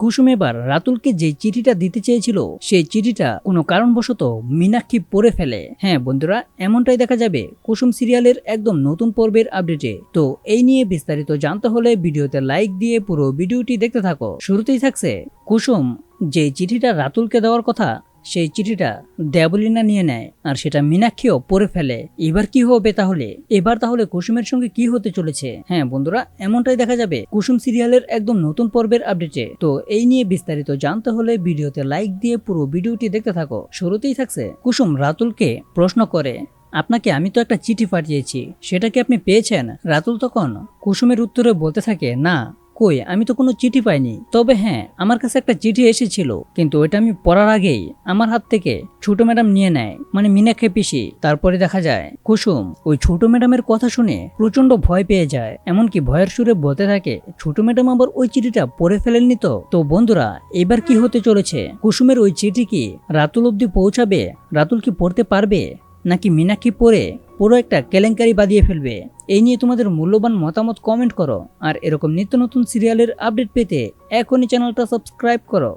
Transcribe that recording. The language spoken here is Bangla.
কুসুম এবার রাতুলকে যে চিঠিটা দিতে চেয়েছিল, সেই চিঠিটা কোনো কারণবশত মীনাক্ষী পড়ে ফেলে। হ্যাঁ বন্ধুরা, এমনটাই দেখা যাবে কুসুম সিরিয়ালের একদম নতুন পর্বের আপডেটে। তো এই নিয়ে বিস্তারিত জানতে হলে ভিডিওতে লাইক দিয়ে পুরো ভিডিওটি দেখতে থাকো। শুরুতেই থাকছে কুসুম, যে চিঠিটা রাতুলকে দেওয়ার কথা সেই চিঠিটা দেবলিনা নিয়ে নেয় আর সেটা মীনাক্ষীও পড়ে ফেলে। এবার কি হবে তাহলে? এবার তাহলে কুসুমের সঙ্গে কি হতে চলেছে? হ্যাঁ বন্ধুরা, এমনটাই দেখা যাবে। কুসুম সিরিয়ালের একদম নতুন পর্বের আপডেটে। তো এই নিয়ে বিস্তারিত জানতে হলে ভিডিওতে লাইক দিয়ে পুরো ভিডিওটি দেখতে থাকো। শুরুতেই থাকছে কুসুম রাতুলকে প্রশ্ন করে, আপনাকে আমি তো একটা চিঠি পাঠিয়েছি, সেটা কি আপনি পেয়েছেন? রাতুল তখন কুসুমের উত্তরে বলতে থাকে, না। কই? আমি তো কোনো চিঠি পাইনি। তবে হ্যাঁ আমার কাছে একটা চিঠি এসেছিল, কিন্তু ওইটা আমি পড়ার আগেই আমার হাত থেকে ছোট ম্যাডাম নিয়ে নেয় মানে মিনাক্ষী পিসি। তারপরে দেখা যায়, কুসুম, ওই ছোট ম্যাডামের কথা শুনে প্রচণ্ড ভয় পেয়ে যায়। এমনকি ভয়ের সুরে বলতে থাকে, ছোট ম্যাডাম আবার ওই চিঠিটা পড়ে ফেলেননি তো? তো বন্ধুরা, এবার কি হতে চলেছে? কুসুমের ওই চিঠি কি রাতুল অব্দি পৌঁছাবে? রাতুল কি পড়তে পারবে? নাকি মিনাক্ষী পড়ে পুরো একটা কেলেঙ্কারি বাঁধিয়ে ফেলবে। এই নিয়ে তোমাদের মূল্যবান মতামত কমেন্ট করো। আর এরকম নিত্য নতুন সিরিয়ালের আপডেট পেতে এখনই চ্যানেলটা সাবস্ক্রাইব করো।